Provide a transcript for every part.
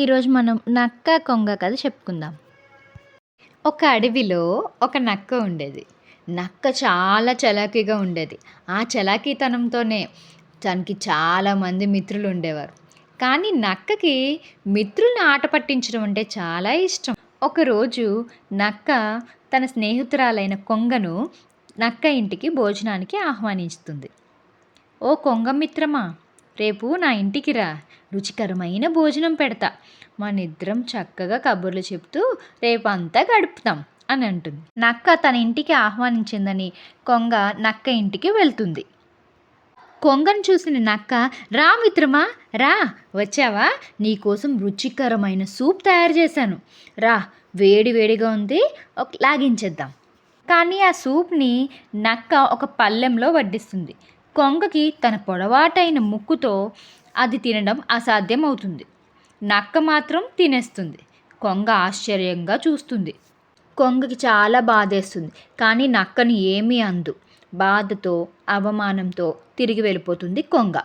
ఈరోజు మనం నక్క కొంగ కథ చెప్పుకుందాం. ఒక అడవిలో ఒక నక్క ఉండేది. నక్క చాలా చలాకీగా ఉండేది. ఆ చలాకీతనంతోనే తనకి చాలామంది మిత్రులు ఉండేవారు. కానీ నక్కకి మిత్రుల్ని ఆట పట్టించడం అంటే చాలా ఇష్టం. ఒకరోజు నక్క తన స్నేహితురాలైన కొంగను నక్క ఇంటికి భోజనానికి ఆహ్వానిస్తుంది. ఓ కొంగ మిత్రమా రేపు నా ఇంటికి రా. రుచికరమైన భోజనం పెడతా. మనిద్దరం చక్కగా కబుర్లు చెప్తూ రేపంతా గడుపుతాం అని అంటుంది. నక్క తన ఇంటికి ఆహ్వానించిందని కొంగ నక్క ఇంటికి వెళ్తుంది. కొంగను చూసిన నక్క రా మిత్రమా రా వచ్చావా? నీకోసం రుచికరమైన సూప్ తయారు చేశాను. రా వేడి వేడిగా ఉంది లాగించేద్దాం. కానీ ఆ సూప్ని నక్క ఒక పళ్ళెంలో వడ్డిస్తుంది. కొంగకి తన పొడవాటైన ముక్కుతో అది తినడం అసాధ్యం అవుతుంది నక్క మాత్రం తినేస్తుంది. కొంగ ఆశ్చర్యంగా చూస్తుంది. కొంగకి చాలా బాధేస్తుంది. కానీ నక్కని ఏమీ అందు. బాధతో అవమానంతో తిరిగి వెళ్ళిపోతుంది కొంగ.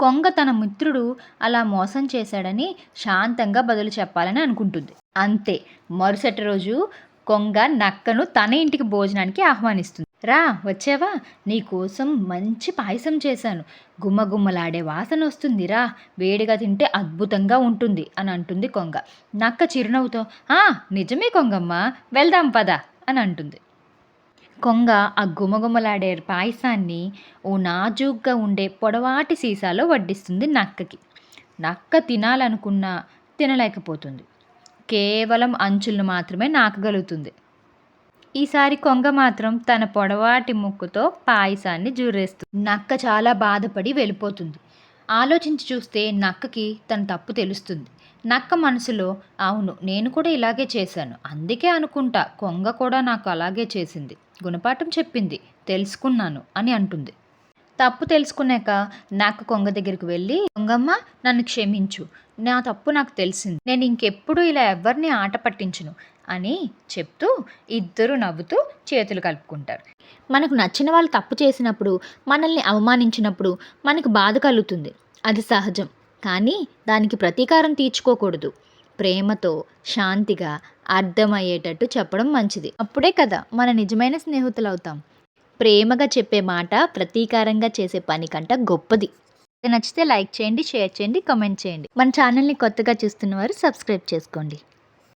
కొంగ తన మిత్రుడు అలా మోసం చేశాడని శాంతంగా బదులు చెప్పాలని అనుకుంటుంది. అంతే. మరుసటి రోజు కొంగ నక్కను తన ఇంటికి భోజనానికి ఆహ్వానిస్తుంది. రా వచ్చావా? నీకోసం మంచి పాయసం చేశాను. గుమ్మగుమ్మలాడే వాసన వస్తుంది రా వేడిగా తింటే అద్భుతంగా ఉంటుంది అని అంటుంది కొంగ. నక్క చిరునవ్వుతో ఆ నిజమే కొంగమ్మ వెళ్దాం పద అని అంటుంది. కొంగ ఆ గుమగుమలాడే పాయసాన్ని ఓ నాజూగ్గా ఉండే పొడవాటి సీసాలో వడ్డిస్తుంది నక్కకి. నక్క తినాలనుకున్నా తినలేకపోతుంది. కేవలం అంచులను మాత్రమే నాకగలుగుతుంది. ఈసారి కొంగ మాత్రం తన పొడవాటి ముక్కుతో పాయసాన్ని జూరేస్తుంది. నక్క చాలా బాధపడి వెళ్ళిపోతుంది. ఆలోచించి చూస్తే నక్కకి తన తప్పు తెలుస్తుంది. నక్క మనసులో అవును నేను కూడా ఇలాగే చేశాను. అందుకే అనుకుంటా కొంగ కూడా నాకు అలాగే చేసింది. గుణపాఠం చెప్పింది. తెలుసుకున్నాను అని అంటుంది. తప్పు తెలుసుకున్నాక నక్క కొంగ దగ్గరికి వెళ్ళి కొంగమ్మ నన్ను క్షమించు. నా తప్పు నాకు తెలిసింది. నేను ఇంకెప్పుడు ఇలా ఎవరిని ఆట పట్టించును అని చెప్తూ ఇద్దరు నవ్వుతూ చేతులు కలుపుకుంటారు. మనకు నచ్చిన వాళ్ళు తప్పు చేసినప్పుడు మనల్ని అవమానించినప్పుడు మనకు బాధ కలుగుతుంది. అది సహజం. కానీ దానికి ప్రతీకారం తీర్చుకోకూడదు. ప్రేమతో శాంతిగా అర్థమయ్యేటట్టు చెప్పడం మంచిది. అప్పుడే కదా మన నిజమైన స్నేహితులు అవుతాం ప్రేమగా చెప్పే మాట ప్రతీకారంగా చేసే పని కంట గొప్పది. నచ్చితే లైక్ చేయండి షేర్ చేయండి కామెంట్ చేయండి. మన ఛానల్ని కొత్తగా చూస్తున్న వారు సబ్స్క్రైబ్ చేసుకోండి.